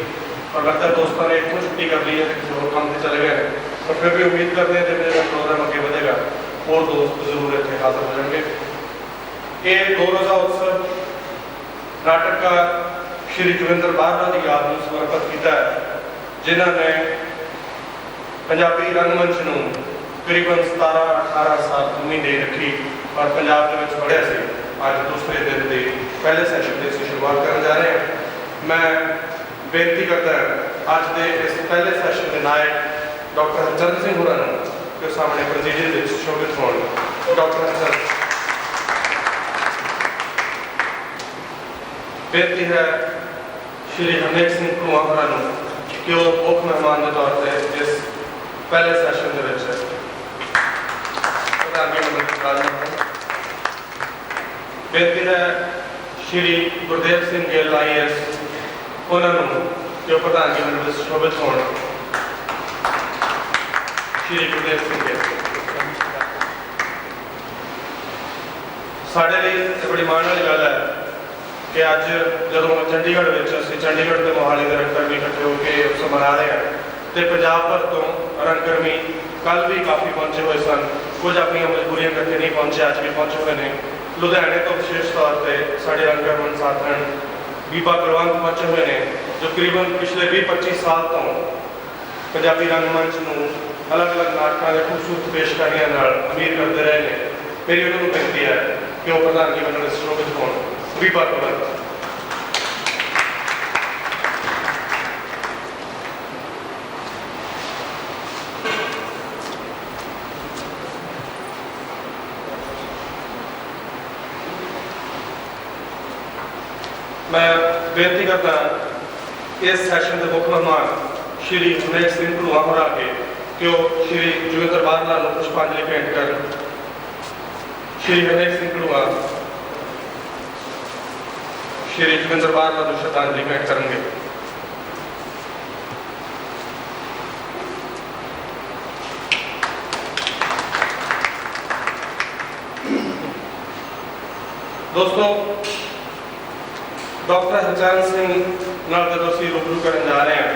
ਪਰ ਲੱਗਦਾ ਦੋਸਤਾਂ ਨੇ ਇੱਥੋਂ ਛੁੱਟੀ ਕਰ ਲਈ ਹੈ ਤੇ ਕਿਸੇ ਹੋਰ ਕੰਮ ਤੇ ਚਲੇ ਗਏ ਨੇ ਪਰ ਫਿਰ ਵੀ ਉਮੀਦ ਕਰਦੇ ਹਾਂ ਕਿ ਜਿਹੜਾ ਪ੍ਰੋਗਰਾਮ ਅੱਗੇ ਵਧੇਗਾ। ਹੋਰ ਦੋਸਤ ਜ਼ਰੂਰ ਇੱਥੇ ਹਾਜ਼ਰ ਹੋ ਜਾਣਗੇ। ਇਹ ਦੋ ਰੋਜ਼ਾ ਉਤਸਵ ਨਾਟਕਕਾਰ ਸ਼੍ਰੀ ਜੋਗਿੰਦਰ ਬਾਹਰਾ ਦੀ ਯਾਦ ਨੂੰ ਸਮਰਪਿਤ ਕੀਤਾ ਹੈ, ਜਿਨ੍ਹਾਂ ਨੇ ਪੰਜਾਬੀ ਰੰਗਮੰਚ ਨੂੰ ਤਕਰੀਬਨ 17 18 ਸਾਲ ਉਮੀਦ ਰੱਖੀ ਔਰ ਪੰਜਾਬ ਦੇ ਵਿੱਚ ਪੜ੍ਹਿਆ ਸੀ। ਅੱਜ ਦੂਸਰੇ ਦਿਨ ਦੇ ਪਹਿਲੇ ਸੈਸ਼ਨ ਦੀ ਅਸੀਂ ਸ਼ੁਰੂਆਤ ਕਰਨ ਜਾ ਰਹੇ ਹਾਂ। ਮੈਂ ਬੇਨਤੀ ਕਰਦਾ ਹਾਂ, ਅੱਜ ਦੇ ਇਸ ਪਹਿਲੇ ਸੈਸ਼ਨ ਦੇ ਨਾਇਕ ਡਾਕਟਰ ਹਰਚਰਨ ਸਿੰਘ ਹੋਰਾਂ ਨੂੰ ਕਿ ਸਾਹਮਣੇ ਪ੍ਰੈਜ਼ੀਡੈਂਟ ਵਿੱਚ ਸ਼ੋਭਿਤ ਹੋਣ ਡਾਕਟਰ ਹਰਚੰਦ। ਬੇਨਤੀ ਹੈ ਸ਼੍ਰੀ ਹਰਨੇਕ ਸਿੰਘ ਭੂਆ ਹੋਰਾਂ ਨੂੰ ਕਿ ਉਹ ਮੁੱਖ ਮਹਿਮਾਨ ਦੇ ਤੌਰ ਤੇ ਇਸ ਪਹਿਲੇ ਸੈਸ਼ਨ ਦੇ ਵਿੱਚ ਪ੍ਰਧਾਨ ਮੰਤਰੀ ਪ੍ਰਧਾਨ ਬੇਨਤੀ ਹੈ ਸ਼੍ਰੀ ਗੁਰਦੇਵ ਸਿੰਘ ਗਿੱਲ ਆਈਐਸ ਉਹਨਾਂ ਨੂੰ ਜੋ ਪ੍ਰਧਾਨ ਜੀ ਮੰਡਲ ਸ਼ੋਭਿਤ ਹੋਣ। ਸ਼੍ਰੀ ਗੁਰਦੇਵ ਸਿੰਘ ਗਿੱਲ ਸਾਡੇ ਲਈ ਬੜੀ ਮਾਣ ਵਾਲੀ ਗੱਲ ਹੈ ਕਿ ਅੱਜ ਜਦੋਂ ਚੰਡੀਗੜ੍ਹ ਵਿੱਚ ਅਸੀਂ ਚੰਡੀਗੜ੍ਹ ਤੇ ਮੋਹਾਲੀ ਦੇ ਰੰਗਕਰਮੀ ਇਕੱਠੇ ਹੋ ਕੇ ਉਸ ਮਨਾ ਰਹੇ ਹਾਂ ਤੇ ਪੰਜਾਬ ਭਰ ਤੋਂ ਰੰਗਕਰਮੀ ਕੱਲ ਵੀ ਕਾਫੀ ਪਹੁੰਚੇ ਹੋਏ ਸਨ। ਕੁਝ ਆਪਣੀਆਂ ਮਜਬੂਰੀਆਂ ਕਰਕੇ ਨਹੀਂ ਪਹੁੰਚੇ, ਅੱਜ ਵੀ ਪਹੁੰਚੇ ਹੋਏ ਨੇ। ਲੁਧਿਆਣੇ ਤੋਂ ਵਿਸ਼ੇਸ਼ ਤੌਰ ਤੇ ਸਾਡੇ ਰੰਗਕਰਮਨ ਸਾਥਣ ਬੀਬਾ ਪ੍ਰਵੰਤ ਪਹੁੰਚੇ ਹੋਏ ਨੇ ਜੋ ਕਰੀਬਨ ਪਿਛਲੇ 20-25 ਸਾਲ ਤੋਂ ਪੰਜਾਬੀ ਰੰਗਮੰਚ ਨੂੰ ਅਲੱਗ-ਅਲੱਗ ਨਾਟਕਾਂ ਦੇ ਖੂਬਸੂਰਤ ਪੇਸ਼ਕਾਰੀਆਂ ਨਾਲ ਅਮੀਰ ਕਰਦੇ ਰਹੇ ਨੇ। ਮੇਰੀ ਉਹਨਾਂ ਨੂੰ ਬੇਨਤੀ ਹੈ ਕਿ ਉਹ ਪ੍ਰਧਾਨ ਜੀ ਮੰਡਲ ਸ਼੍ਰੋਮਣੀ ਹੋਣ। ਬੀਬਾ ਪ੍ਰਵੰਤ ਮੈਂ ਬੇਨਤੀ ਕਰਦਾ ਇਸ ਸੈਸ਼ਨ ਦੇ ਮੁੱਖ ਮਹਿਮਾਨ ਸ਼੍ਰੀ ਹਰਨੇਕ ਸਿੰਘ ਭਲੂਆ ਹੋਰਾਂ ਕੇ ਕਿ ਉਹ ਸ਼੍ਰੀ ਜੋਗਿੰਦਰ ਬਾਦਲਾ ਨੂੰ ਪੁਸ਼ਪਾਂਜਲੀ ਭੇਂਟ ਕਰਨ ਸ਼੍ਰੀ ਹਰਨੇਕ ਸਿੰਘ ਭਲੂਆ ਸ਼੍ਰੀ ਜੋਗਿੰਦਰ ਬਾਦਲਾ ਨੂੰ ਸ਼ਰਧਾਂਜਲੀ ਭੇਂਟ ਕਰਨਗੇ ਦੋਸਤੋ ਡਾਕਟਰ ਹਰਚਰਨ ਸਿੰਘ ਨਾਲ ਜਦੋਂ ਅਸੀਂ ਰੂਬਰੂ ਕਰਨ ਜਾ ਰਹੇ ਹਾਂ,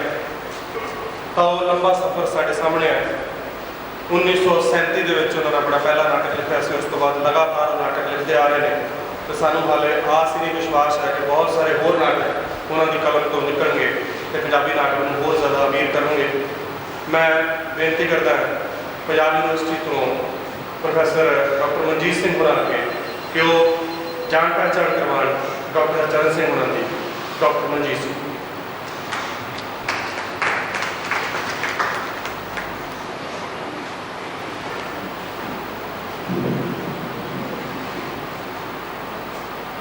ਤਾਂ ਉਹ ਲੰਬਾ ਸਫ਼ਰ ਸਾਡੇ ਸਾਹਮਣੇ ਹੈ 1937 ਦੇ ਵਿੱਚ ਉਹਨਾਂ ਨੇ ਆਪਣਾ ਪਹਿਲਾ ਨਾਟਕ ਲਿਖਿਆ ਸੀ, ਉਸ ਤੋਂ ਬਾਅਦ ਲਗਾਤਾਰ ਉਹ ਨਾਟਕ ਲਿਖਦੇ ਆ ਰਹੇ ਨੇ। ਤੇ ਸਾਨੂੰ ਹਾਲੇ ਆਸ ਹੀ ਨਹੀਂ, ਵਿਸ਼ਵਾਸ ਹੈ ਕਿ ਬਹੁਤ ਸਾਰੇ ਹੋਰ ਨਾਟਕ ਉਹਨਾਂ ਦੀ ਕਲਮ ਤੋਂ ਨਿਕਲਣਗੇ ਤੇ ਪੰਜਾਬੀ ਨਾਟਕ ਨੂੰ ਹੋਰ ਜ਼ਿਆਦਾ ਅਮੀਰ ਕਰਨਗੇ। ਮੈਂ ਬੇਨਤੀ ਕਰਦਾ ਹਾਂ, ਪੰਜਾਬ ਯੂਨੀਵਰਸਿਟੀ ਤੋਂ ਪ੍ਰੋਫੈਸਰ ਡਾਕਟਰ ਮਨਜੀਤ ਸਿੰਘ ਹੋਰਾਂ ਕਿ ਉਹ ਜਾਣ ਪਹਿਚਾਣ ਕਰਵਾਉਣ। ਡਾਕਟਰ ਚਰਨ ਸਿੰਘ ਹੋਰਾਂ ਦੀ, ਡਾਕਟਰ ਮਨਜੀਤ ਸਿੰਘ।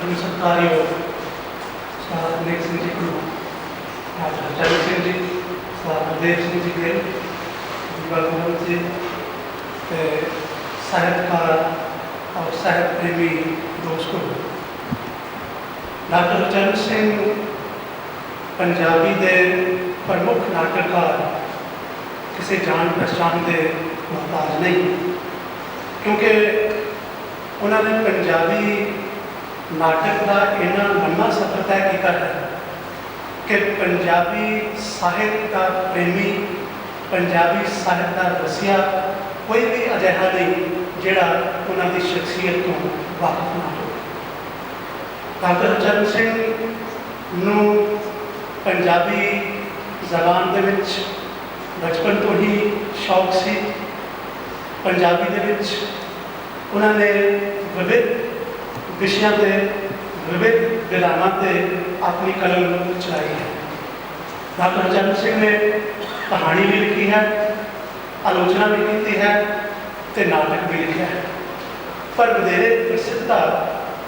अनि ਸਰਕਾਰੀਓ ਸਿੰਘ ਜੀ ਗੁਰੂ ਡਾਕਟਰ ਚਰਨ ਸਿੰਘ ਜੀ, ਸਰਦਾਰ ਗੁਰਦੇਵ ਸਿੰਘ ਜੀ ਗਿੱਲ ਜੀਵਨ ਜੀ ਤੇ ਸਾਹਿਤਕਾਰ ਔਰ ਸਾਹਿਤ ਪ੍ਰੇਮੀ ਦੋਸਤੋ ਡਾਕਟਰ ਚਰਨ ਸਿੰਘ, ਪੰਜਾਬੀ ਦੇ ਪ੍ਰਮੁੱਖ ਨਾਟਕਕਾਰ, ਕਿਸੇ ਜਾਣ ਪਛਾਣ ਦੇ ਮੁਹਤਾਜ ਨਹੀਂ। ਕਿਉਂਕਿ ਉਹਨਾਂ ਨੇ ਪੰਜਾਬੀ ਨਾਟਕ ਦਾ ਇੰਨਾ ਲੰਮਾ ਸਫ਼ਰ ਤੈਅ ਕੀਤਾ ਹੈ ਕਿ ਪੰਜਾਬੀ ਸਾਹਿਤ ਦਾ ਪ੍ਰੇਮੀ, ਪੰਜਾਬੀ ਸਾਹਿਤ ਦਾ ਰਸੀਆ ਕੋਈ ਵੀ ਅਜਿਹਾ ਨਹੀਂ ਜਿਹੜਾ ਉਹਨਾਂ ਦੀ ਸ਼ਖਸੀਅਤ ਤੋਂ ਵਾਕਿਫ ਨਾ ਹੋਵੇ। ਡਾਕਟਰ ਚਰਨ ਸਿੰਘ ਨੂੰ ਪੰਜਾਬੀ ਜ਼ਬਾਨ ਦੇ ਵਿੱਚ ਬਚਪਨ ਤੋਂ ਹੀ ਸ਼ੌਕ ਸੀ। ਪੰਜਾਬੀ ਦੇ ਵਿੱਚ ਉਹਨਾਂ ਨੇ ਵਿਵਿਧ ਵਿਸ਼ਿਆਂ ਤੇ, ਵਿਵਿਧ ਵਿਧਾਨਾਂ ਤੇ ਆਪਣੀ ਕਲਮ ਨੂੰ ਚਲਾਈ ਹੈ। ਡਾਕਟਰ ਚਰਨ ਸਿੰਘ ਨੇ ਕਹਾਣੀ ਵੀ ਲਿਖੀ ਹੈ, ਆਲੋਚਨਾ ਵੀ ਕੀਤੀ ਹੈ ਤੇ ਨਾਟਕ ਵੀ ਲਿਖਿਆ ਹੈ। ਪਰ ਵਧੇਰੇ ਪ੍ਰਸਿੱਧਤਾ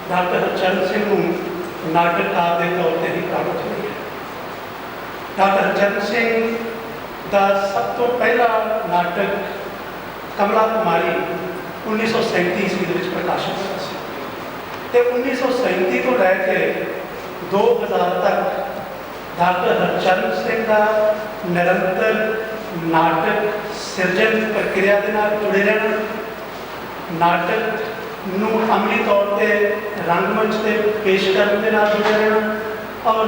ਡਾਕਟਰ ਚਰਨ ਸਿੰਘ ਨੂੰ ਨਾਟਕਕਾਰ ਦੇ ਤੌਰ ਤੇ ਹੀ ਪ੍ਰਾਪਤ ਹੋਈ ਹੈ ਡਾਕਟਰ ਚਰਨ ਸਿੰਘ ਦਾ ਸਭ ਤੋਂ ਪਹਿਲਾ ਨਾਟਕ ਕਮਲਾ ਕੁਮਾਰੀ 1937 ਈਸਵੀ ਦੇ ਵਿੱਚ ਪ੍ਰਕਾਸ਼ਿਤ ਹੋਇਆ ਸੀ। ਤੇ 1937 ਤੋਂ ਲੈ ਕੇ 2000 ਤੱਕ ਡਾਕਟਰ ਹਰਚਰਨ ਸਿੰਘ ਦਾ ਨਿਰੰਤਰ ਨਾਟਕ ਸਿਰਜਣ ਪ੍ਰਕਿਰਿਆ ਦੇ ਨਾਲ ਜੁੜੇ ਰਹਿਣਾ, ਨਾਟਕ ਨੂੰ ਅਮਲੀ ਤੌਰ ਤੇ ਰੰਗਮੰਚ ਤੇ ਪੇਸ਼ ਕਰਨ ਦੇ ਨਾਲ ਜੁੜਿਆ ਰਹਿਣਾ ਔਰ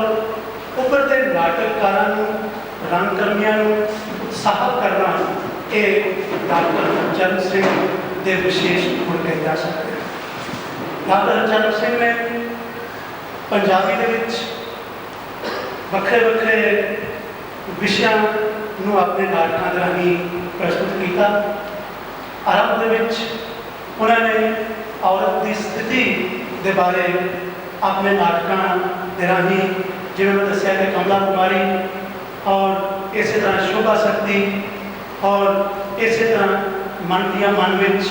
ਉੱਭਰਦੇ ਨਾਟਕਕਾਰਾਂ ਨੂੰ, ਰੰਗਕਰਮੀਆਂ ਨੂੰ ਉਤਸ਼ਾਹਿਤ ਕਰਨਾ ਇਹ ਡਾਕਟਰ ਚਰਨ ਸਿੰਘ ਦੇ ਵਿਸ਼ੇਸ਼ ਗੁਣ ਕਹੇ ਜਾ ਸਕਦੇ ਹਨ ਡਾਕਟਰ ਚਰਨ ਸਿੰਘ ਨੇ ਪੰਜਾਬੀ ਦੇ ਵਿੱਚ ਵੱਖਰੇ ਵੱਖਰੇ ਵਿਸ਼ਿਆਂ ਨੂੰ ਆਪਣੇ ਨਾਟਕਾਂ ਦੇ ਰਾਹੀਂ ਪ੍ਰਸਤੁਤ ਕੀਤਾ। ਆਰੰਭ ਦੇ ਵਿੱਚ ਉਹਨਾਂ ਨੇ ਔਰਤ ਦੀ ਸਥਿਤੀ ਦੇ ਬਾਰੇ ਆਪਣੇ ਨਾਟਕਾਂ ਦੇ ਰਾਹੀਂ, ਜਿਵੇਂ ਮੈਂ ਦੱਸਿਆ ਕਿ ਕਮਲਾ ਕੁਮਾਰੀ ਔਰ ਇਸੇ ਤਰ੍ਹਾਂ ਸ਼ੋਭਾ ਸ਼ਕਤੀ ਔਰ ਇਸੇ ਤਰ੍ਹਾਂ ਮਨ ਦੀਆਂ ਮਨ ਵਿੱਚ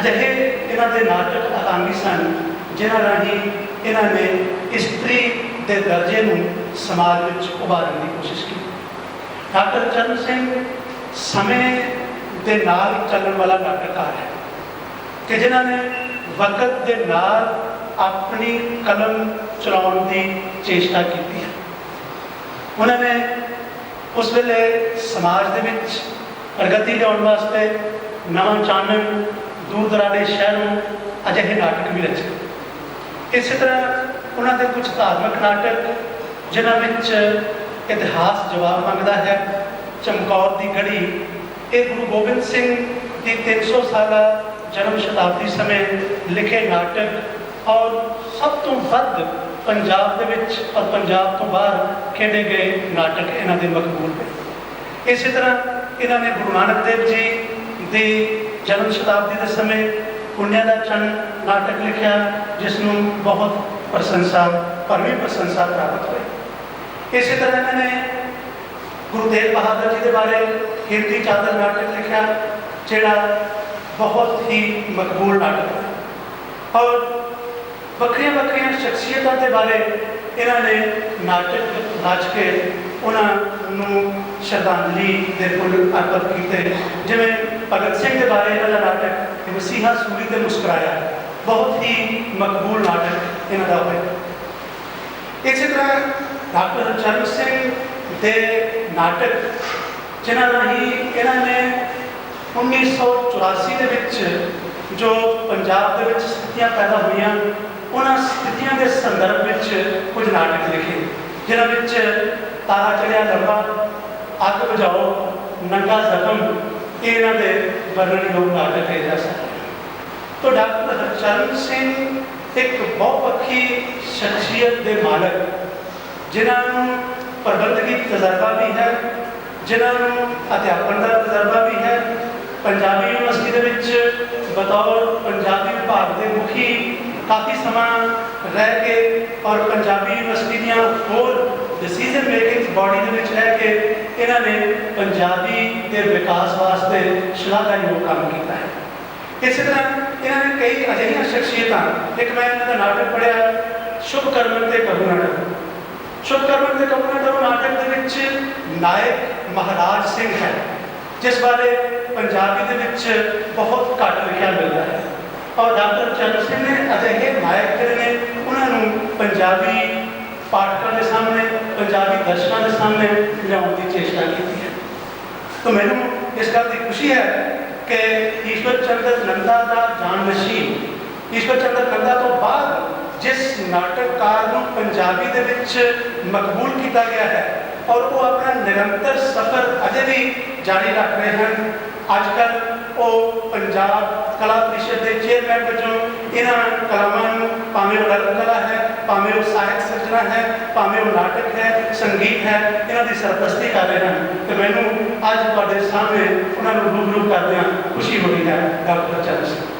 ਅਜਿਹੇ ਇਹਨਾਂ ਦੇ ਨਾਟਕ ਆਕਾਂਗੀ ਸਨ, ਜਿਨ੍ਹਾਂ ਰਾਹੀਂ ਇਹਨਾਂ ਨੇ ਇਸਤਰੀ ਦੇ ਦਰਜੇ ਨੂੰ ਸਮਾਜ ਵਿੱਚ ਉਭਾਰਨ ਦੀ ਕੋਸ਼ਿਸ਼ ਕੀਤੀ। ਡਾਕਟਰ ਚਰਨ ਸਿੰਘ ਸਮੇਂ ਦੇ ਨਾਲ ਚੱਲਣ ਵਾਲਾ ਨਾਟਕਕਾਰ ਹੈ। ਕਿ ਜਿਨ੍ਹਾਂ ਨੇ ਵਕਤ ਦੇ ਨਾਲ ਆਪਣੀ ਕਲਮ ਚਲਾਉਣ ਦੀ ਚੇਸ਼ਟਾ ਕੀਤੀ ਹੈ। ਉਹਨਾਂ ਨੇ ਉਸ ਵੇਲੇ ਸਮਾਜ ਦੇ ਵਿੱਚ ਪ੍ਰਗਤੀ ਲਿਆਉਣ ਵਾਸਤੇ ਨਵਾਂ ਚਾਨਣ ਦੂਰ ਦਰਾਡੇ ਸ਼ਹਿਰੋਂ ਅਜਿਹੇ ਨਾਟਕ ਵੀ ਰਚੇ। ਇਸੇ ਤਰ੍ਹਾਂ ਉਹਨਾਂ ਦੇ ਕੁਝ ਧਾਰਮਿਕ ਨਾਟਕ, ਜਿਨ੍ਹਾਂ ਵਿੱਚ ਇਤਿਹਾਸ ਜਵਾਬ ਮੰਗਦਾ ਹੈ, ਚਮਕੌਰ ਦੀ ਗੜੀ ਇਹ ਗੁਰੂ ਗੋਬਿੰਦ ਸਿੰਘ ਦੀ 300 ਸਾਲਾ ਜਨਮ ਸ਼ਤਾਬਦੀ ਸਮੇਂ ਲਿਖੇ ਨਾਟਕ ਔਰ ਸਭ ਤੋਂ ਵੱਧ ਪੰਜਾਬ ਦੇ ਵਿੱਚ ਔਰ ਪੰਜਾਬ ਤੋਂ ਬਾਹਰ ਖੇਡੇ ਗਏ ਨਾਟਕ ਇਹਨਾਂ ਦੇ ਮਕਬੂਲ ਨੇ। ਇਸੇ ਤਰ੍ਹਾਂ ਇਹਨਾਂ ਨੇ ਗੁਰੂ ਨਾਨਕ ਦੇਵ ਜੀ ਦੀ ਜਨਮ ਸ਼ਤਾਬਦੀ ਦੇ ਸਮੇਂ ਪੁੰਨਿਆ ਦਾ ਚੰਨ ਨਾਟਕ ਲਿਖਿਆ, ਜਿਸ ਨੂੰ ਬਹੁਤ ਪ੍ਰਸ਼ੰਸਾ ਭਰਵੀਂ ਪ੍ਰਸ਼ੰਸਾ ਪ੍ਰਾਪਤ ਹੋਈ। ਇਸੇ ਤਰ੍ਹਾਂ ਇਹਨਾਂ ਨੇ ਗੁਰੂ ਤੇਗ ਬਹਾਦਰ ਜੀ ਦੇ ਬਾਰੇ ਹਿਰਦੀ ਚਾਦਰ ਨਾਟਕ ਲਿਖਿਆ, ਜਿਹੜਾ ਬਹੁਤ ਹੀ ਮਕਬੂਲ ਨਾਟਕ ਔਰ ਵੱਖਰੀਆਂ ਵੱਖਰੀਆਂ ਸ਼ਖਸੀਅਤਾਂ ਦੇ ਬਾਰੇ ਇਹਨਾਂ ਨੇ ਨਾਟਕ ਰਚ ਕੇ ਉਹਨਾਂ ਨੂੰ ਸ਼ਰਧਾਂਜਲੀ ਦੇ ਫੁੱਲ ਅਰਪਿਤ ਕੀਤੇ। ਜਿਵੇਂ ਭਗਤ ਸਿੰਘ ਦੇ ਬਾਰੇ ਇਹਨਾਂ ਦਾ ਨਾਟਕ ਕਿ ਮਸੀਹਾ ਸੂਰੀ ਤੇ ਮੁਸਕਰਾਇਆ। ਬਹੁਤ ਹੀ ਮਕਬੂਲ ਨਾਟਕ ਇਹਨਾਂ ਦਾ ਹੋਇਆ। ਇਸੇ ਤਰ੍ਹਾਂ ਡਾਕਟਰ ਚਰਨ ਸਿੰਘ ਦੇ ਨਾਟਕ, ਜਿਨ੍ਹਾਂ ਰਾਹੀਂ ਇਹਨਾਂ ਨੇ 1984 ਦੇ ਵਿੱਚ ਜੋ ਪੰਜਾਬ ਦੇ ਵਿੱਚ ਸਥਿਤੀਆਂ ਪੈਦਾ ਹੋਈਆਂ, ਉਹਨਾਂ ਸਥਿਤੀਆਂ ਦੇ ਸੰਦਰਭ ਵਿੱਚ ਕੁਝ ਨਾਟਕ ਲਿਖੇ, ਜਿਨ੍ਹਾਂ ਵਿੱਚ ਤਾਰਾ ਚੜਿਆ ਲੰਬਾ, ਅੱਗ ਬੁਝਾਓ, ਨੰਗਾ ਜ਼ਖਮ, ਇਹ ਇਹਨਾਂ ਦੇ ਵਰਣਨਯੋਗ ਨਾਟਕ ਕਹੇ ਜਾ ਸਕਦੇ ਹਨ। ਡਾਕਟਰ ਹਰਚਰਨ ਸਿੰਘ ਇੱਕ ਬਹੁਪੱਖੀ ਸ਼ਖਸੀਅਤ ਦੇ ਮਾਲਕ, ਜਿਨ੍ਹਾਂ ਨੂੰ ਪ੍ਰਬੰਧਕੀ ਤਜਰਬਾ ਵੀ ਹੈ, ਜਿਨ੍ਹਾਂ ਨੂੰ ਅਧਿਆਪਨ ਦਾ ਤਜਰਬਾ ਵੀ ਹੈ ਪੰਜਾਬੀ ਯੂਨੀਵਰਸਿਟੀ ਦੇ ਵਿੱਚ ਬਤੌਰ ਪੰਜਾਬੀ ਵਿਭਾਗ ਦੇ ਮੁਖੀ ਕਾਫੀ ਸਮਾਂ ਰਹਿ ਕੇ ਔਰ ਪੰਜਾਬੀ ਯੂਨੀਵਰਸਿਟੀ ਦੀਆਂ ਹੋਰ ਡਿਸੀਜਨ ਮੇਕਿੰਗ ਬਾਡੀ ਦੇ ਵਿੱਚ ਰਹਿ ਕੇ ਇਹਨਾਂ ਨੇ ਪੰਜਾਬੀ ਦੇ ਵਿਕਾਸ ਵਾਸਤੇ ਸ਼ਲਾਘਾਯੋਗ ਕੰਮ ਕੀਤਾ ਹੈ। ਇਸੇ ਤਰ੍ਹਾਂ ਇਹਨਾਂ ਨੇ ਕਈ ਅਜਿਹੀਆਂ ਸ਼ਖਸੀਅਤਾਂ, ਇੱਕ ਮੈਂ ਇਹਨਾਂ ਦਾ ਨਾਟਕ ਪੜਿਆ ਸ਼ੁਭ ਕਰਮਨ ਤੇ ਕਰੂ ਨਾਟਕ ਸ਼ੁਭ ਕਰਮਨ ਤੇ ਕਰੂ ਨਾਟਕ ਦੇ ਵਿੱਚ ਨਾਇਕ ਮਹਾਰਾਜ ਸਿੰਘ ਹੈ, ਜਿਸ ਬਾਰੇ ਪੰਜਾਬੀ ਦੇ ਵਿੱਚ ਬਹੁਤ ਘੱਟ ਲਿਖਿਆ ਮਿਲਦਾ ਹੈ। ਔਰ ਡਾਕਟਰ ਚੰਦਰ ਸਿੰਘ ਨੇ ਅਜਿਹੇ ਨਾਇਕ ਜਿਹੜੇ ਨੇ, ਉਹਨਾਂ ਨੂੰ ਪੰਜਾਬੀ ਪਾਠਕਾਂ ਦੇ ਸਾਹਮਣੇ, ਪੰਜਾਬੀ ਦਰਸ਼ਕਾਂ ਦੇ ਸਾਹਮਣੇ ਲਿਆਉਣ ਦੀ ਚੇਸ਼ਟਾ ਕੀਤੀ ਹੈ। ਤਾਂ ਮੈਨੂੰ ਇਸ ਗੱਲ ਦੀ ਖੁਸ਼ੀ ਹੈ ਕਿ ਈਸ਼ਵਰ ਚੰਦਰ ਨੰਦਾ ਦਾ ਜਾਣਨਸ਼ੀਨ ਈਸ਼ਵਰ ਚੰਦਰ ਨੰਦਾ ਤੋਂ ਬਾਅਦ ਜਿਸ ਨਾਟਕਕਾਰ ਨੂੰ ਪੰਜਾਬੀ ਦੇ ਵਿੱਚ ਮਕਬੂਲ ਕੀਤਾ ਗਿਆ ਹੈ ਔਰ ਉਹ ਆਪਣਾ ਨਿਰੰਤਰ ਸਫ਼ਰ ਅਜੇ ਵੀ ਜਾਰੀ ਰੱਖ ਰਹੇ ਹਨ ਅੱਜ ਕੱਲ੍ਹ ਉਹ ਪੰਜਾਬ ਕਲਾ ਪ੍ਰੀਸ਼ਦ ਦੇ ਚੇਅਰਮੈਨ ਵਜੋਂ ਇਹਨਾਂ ਕਲਾਵਾਂ ਨੂੰ ਭਾਵੇਂ ਉਹ ਲਲਿਤ ਕਲਾ ਹੈ, ਭਾਵੇਂ ਉਹ ਸਾਹਿਤ ਸਿਰਜਣਾ ਹੈ, ਭਾਵੇਂ ਉਹ ਨਾਟਕ ਹੈ, ਸੰਗੀਤ ਹੈ, ਇਹਨਾਂ ਦੀ ਸਰਪ੍ਰਸਤੀ ਕਰ ਰਹੇ ਹਨ। ਤੇ ਮੈਨੂੰ ਅੱਜ ਤੁਹਾਡੇ ਸਾਹਮਣੇ ਉਹਨਾਂ ਨੂੰ ਰੂਬਰੂ ਕਰਦਿਆਂ ਖੁਸ਼ੀ ਹੋਈ ਹੈ, ਡਾਕਟਰ ਚਰਨ ਸਿੰਘ।